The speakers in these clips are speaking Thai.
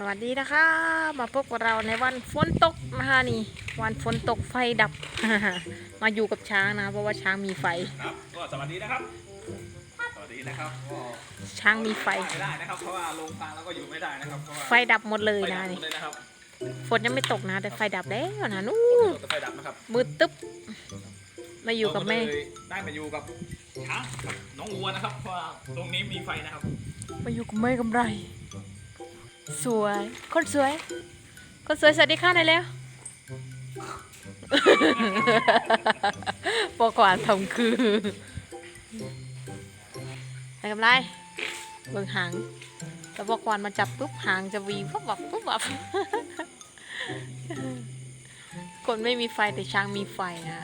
สวัสดีนะคะ มาพบกับเราในวันฝนตกนะคะนี่ วันฝนตกไฟดับ มาอยู่กับช้างนะ เพราะว่าช้างมีไฟ ครับก็สวัสดีนะครับ สวัสดีนะครับก็ช้างมีไฟ ไม่ได้นะครับเพราะว่าลงทางแล้วก็อยู่ไม่ได้นะครับเพราะว่าไฟดับหมดเลยไฟนะดับหมนี่ดเลยนะครับฝนยังไม่ตกนะ แต่ไฟดับแล้วนะนู่นไฟดับนะครับมืดตึ๊บ มาอยู่กับแม่ เราเลยได้มาอยู่กับช้างกับน้องวัวนะครับเพราะว่าตรงนี้มีไฟนะครับมาอยู่กับแม่กำไร สวยคนสวย คนสวยสวัสดีค่ะหน่อยแล้วปอกวานทำคืออะไรกำไรเบิ่งหางแต่ปอกวานมาจับปุ๊บหางจะวีปุ๊บวับปุ๊บวับคนไม่มีไฟแต่ช้างมีไฟนะ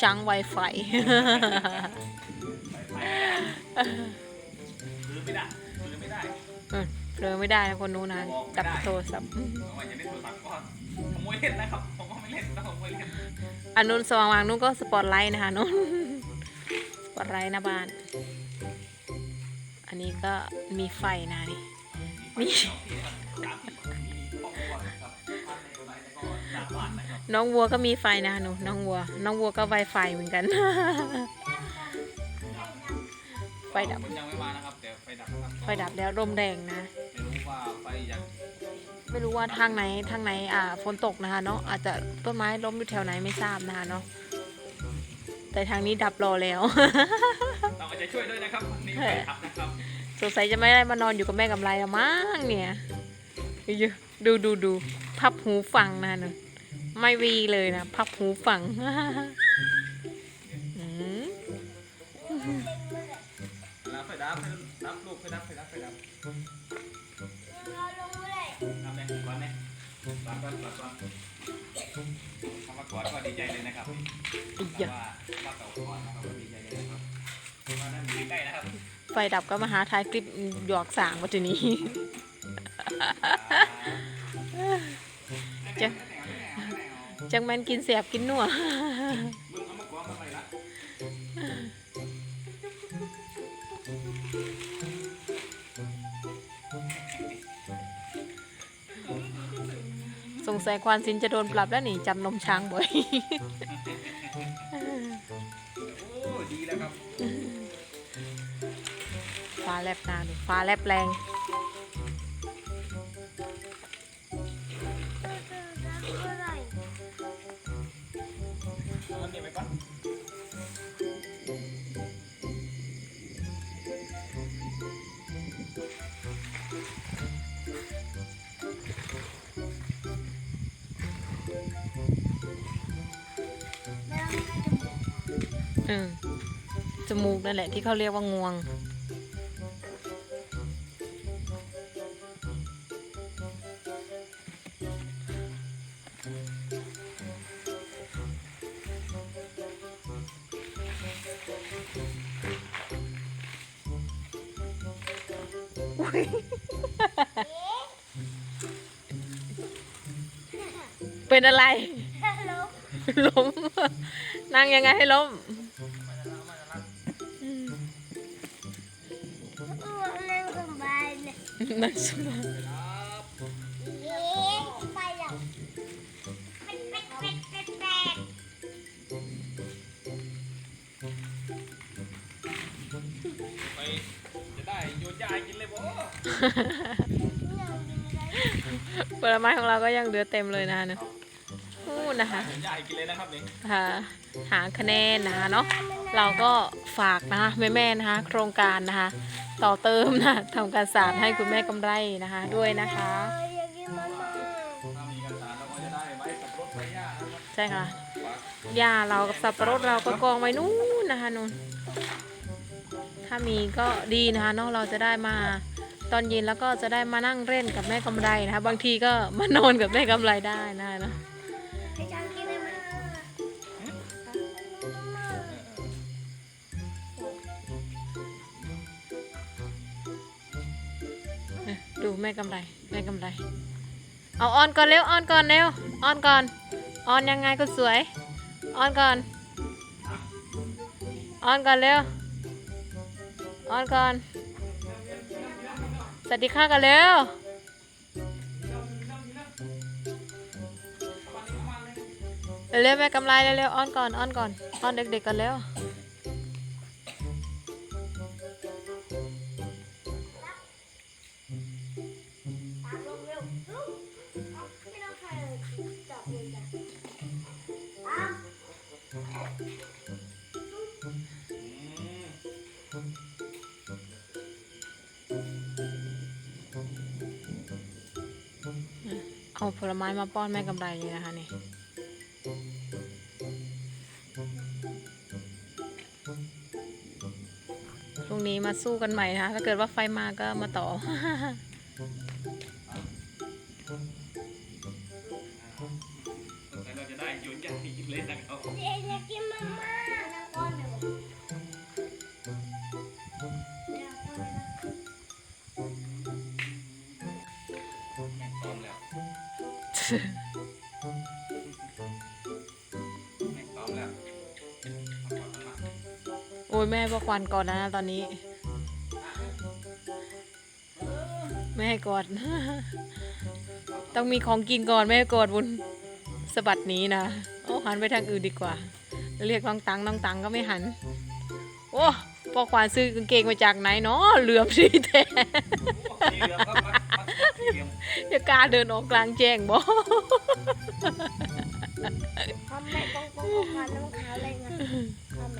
ช้างไวไฟคือไม่ได้คือไม่ได้อืมเผ ลอไม่ได้นะคนนู้นนะจับโทรศัพท์เพราะว่าจะเล่นโทรศัพท์ก็ผมไม่เล่นนะครับผมก็ไม่เล่นนะผมไม่เล่นอันนู้นสว่างวางนู้นก็สปอตไลท์นะคะนู้นสปอตไลท์หน้าบ้าน อันนี้ก็มีไฟนะนี่มีสามที่นะครับมีครอบครัวนะครับบ้านในตัวไหนแล้วก็หน้าบ้านนะครับน้องวัวก็มีไฟนะหนูน้องวัว น้องวัวก็ไวไฟเหมือนกัน ไฟดับผมยังไม่มานะครับแต่ไฟดับนะครับไฟดับแล้วลมแรงนะไม่รู้ ว่าไฟยังไม่รู้ว่าทางไหนทางไหนอ่าฝนตกนะคะเนาะอาจจะต้นไม้ล้มอยู่แถวไหนไม่ทราบนะคะเนาะแต่ทางนี้ดับรอแล้วต้องเอาใจช่วยด้วยนะครับนี่ไฟดับนะครับสงสัยจะไม่ได้มานอนอยู่กับแม่กำไรแล้วมั้งเนี่ยดูดูดูพับหูฟังนะนั่นไม่วีเลยนะพับหูฟังอืมแล้วไฟดับไฟดับลูกไฟดับไฟดับไฟดับ ทำเลยก่อนเลยก่อนก่อนก่อนก่อนคำว่าก่อนก็ดีใจเลยนะครับอีคำยะว่าว่าเก่าก่อนนะครับก็ดีใจเลยนะครับมานั่งอยู่ใกล้ๆนะครับ ไฟดับก็มาหาทายคลิปหยอกสางมาทีนี้จะจังแมนกินเสียบกินนัว สงสัยควานซินจะโดนปรับแล้วนี่จำนมช้างบ่อย โอ้ดีแล้วครับ ฟ้าแลบหนาดูฟ้าแลบแรง อืมจมูกนั่นแหละที่เขาเรียกว่างวงเป็นอะไร ล้ม นั่งยังไงให้ล้ม นั่งสบายไปจะได้โยนยาให้กินเลยบ่ผลไม้ของเราก็ยังเหลือเต็มเลยนะคะเนอะ นู่นนะคะโยนยาให้กินเลยนะครับนี่หาหาคะแนนนะคะเนาะเราก็ฝากนะคะแม่แม่ๆนะคะ โครงการนะคะ ต่อเติมนะทำการสารให้คุณแม่กำไรนะคะ ด้วยนะคะถ้ามีกันสารเราก็จะได้ไว้สับรถไว้ยานะครับใช่ค่ะฝากหญ้าเรากับสับปะรดเราก็กองไว้นู่นนะคะนู่นถ้ามีก็ดีนะคะเนาะเราจะได้มาตอนเย็นแล้วก็จะได้มานั่งเล่นกับแม่กำไรนะคะ บางทีก็มานอนกับแม่กำไรได้นะคะเนาะ ดูแม่กำไรแม่กำไร เอาออนก่อนเร็วออนก่อนเร็วออนก่อนออนยังไงก็สวยออนก่อนออนก่อนเร็วออนก่อนสวัสดีค่ะกันเร็วเร็วแม่กำไรเร็วๆออนก่อนออนก่อนออนเด็กๆกันเร็ว เอาผลไม้มาป้อนแม่กำไรเลยนะคะนี่พรุ่งนี้มาสู้กันใหม่นะคะถ้าเกิดว่าไฟมาก็มาต่อ โอ้ยแม่บอกควันก่อนนะตอนนี้แม่ให้กอด ต้องมีของกินก่อนแม่ให้กอดบุญสะบัดหนี้นะ โอ้หันไปทางอื่นดีกว่า เรียกน้องตังน้องตังก็ไม่หัน โอ้พอควานซื้อกางเกงมาจากไหนเนาะเหลื่อมสีแท้ จะกล้าเดินออกกลางแจ้งบ่ทำไมต้องต้องต้องการน้ำขาวอะไรเงี้ยทำไม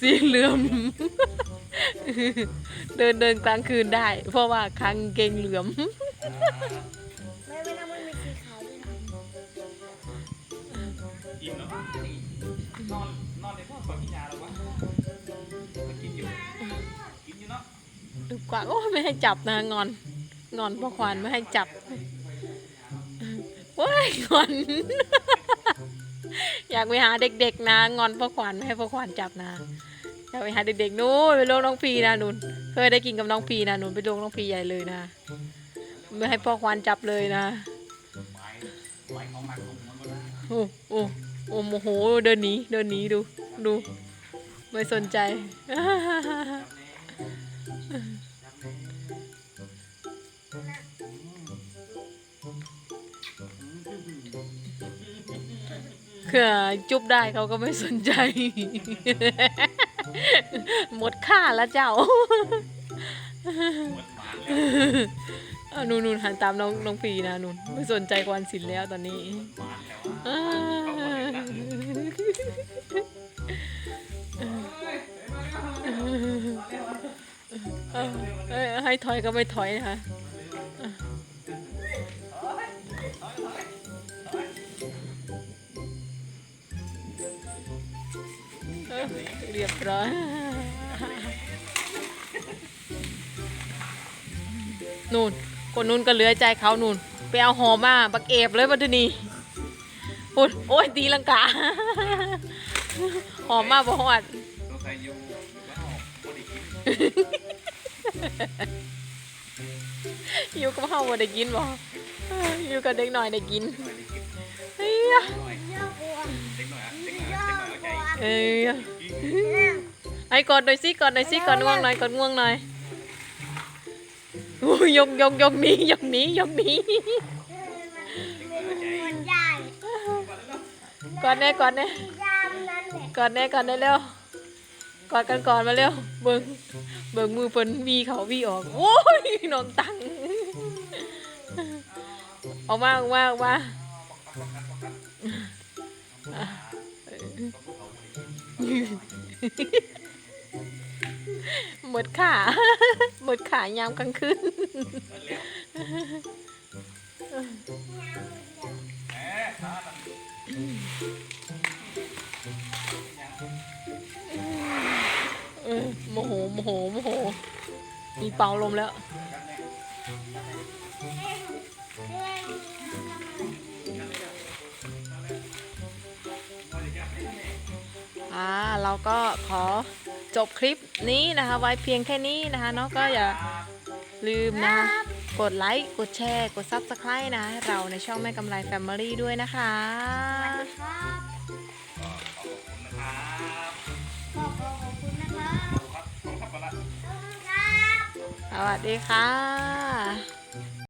สีเหลื่อม เดินเดินกลางคืนได้ เพราะว่าคางเกงเหลื่อม ไม่ไม่ต้องมันมีสีขาวด้วยนะอิ่มแล้วมั้งนี่นอนนอนในพ่อก่อนกินยาแล้ววะก็กินอยู่กินอยู่เนาะกว่าโอ้ไม่ให้จับนะงอน งอนพ่อควานไม่ให้จับโอ้ยงอน อยากไปหาเด็กๆนะ งอนพ่อควานไม่ให้พ่อควานจับนะ อยากไปหาเด็กๆนู้นไปลงน้องพีนะนุนเคยได้กินกับน้องพีนะนุนไปลงน้องพีใหญ่เลยนะ ไม่ให้พ่อควานจับเลยนะโอ้โอ้โอ้โมโหเดินหนีเดินหนีดูดู ไม่สนใจ คือจุบได้เขาก็ไม่สนใจ หมดค่าแล้วเจ้าหมดหมานแล้วอะนูนูนหันตามน้องน้องปีนะนูนไม่สนใจกวนศิลแล้วตอนนี้ให้ถอยก็ไม่ถอยนะคะ เออเรียบร้อยนู่นคนนู้นก็เหลือใจเขานู่น ไปเอาหอมมาบักเอบเลยมาทีนี้โอ้ยโอ้ยตีลังกาหอมมากบ่หอดสงสัยอยู่อยู่บ้านออกบ่ได้กินอยู่กับเฮาบ่ได้กินบ่เอ้ยอยู่กับเด็กหน่อยได้กินบ่ได้กินเฮ้ยหน่อยเยอะกว่าเด็กหน่อยอะเด็กหน่อยอะเด็กหน่อยเอาใจเอ้ยกินเนี่ย ไอ้กอดหน่อยสิกอดหน่อยสิกอดง่วงหน่อยกอดง่วงหน่อยอู้ยกยกยกหนี้ยกหนี้ยกหนี้เป็นหัวใจกอดแน่กอดแน่ยามนั้นแหละกอดแน่กอดแน่เร็วกอดกันก่อนมาเร็วเบิ่งเบิ่งมือเพิ่นวีเขาวีออกโอ้ยนองตังออกมาออกมาออกมา หมดขาหมดขายามกลางคืนมโมโหโมโหโมโห มีเป่าลมแล้ว อ่าเราก็ขอจบคลิปนี้นะคะ ไว้เพียงแค่นี้นะคะเนาะก็อย่าลืมนะ กดไลค์กดแชร์ กด Subscribe นะให้เราในช่องแม่กำไร Family ด้วยนะคะครับขอบคุณนะครับขอขอบคุณนะครับครับขอบคุณครับก่อนละขอบคุณครับสวัสดีค่ะ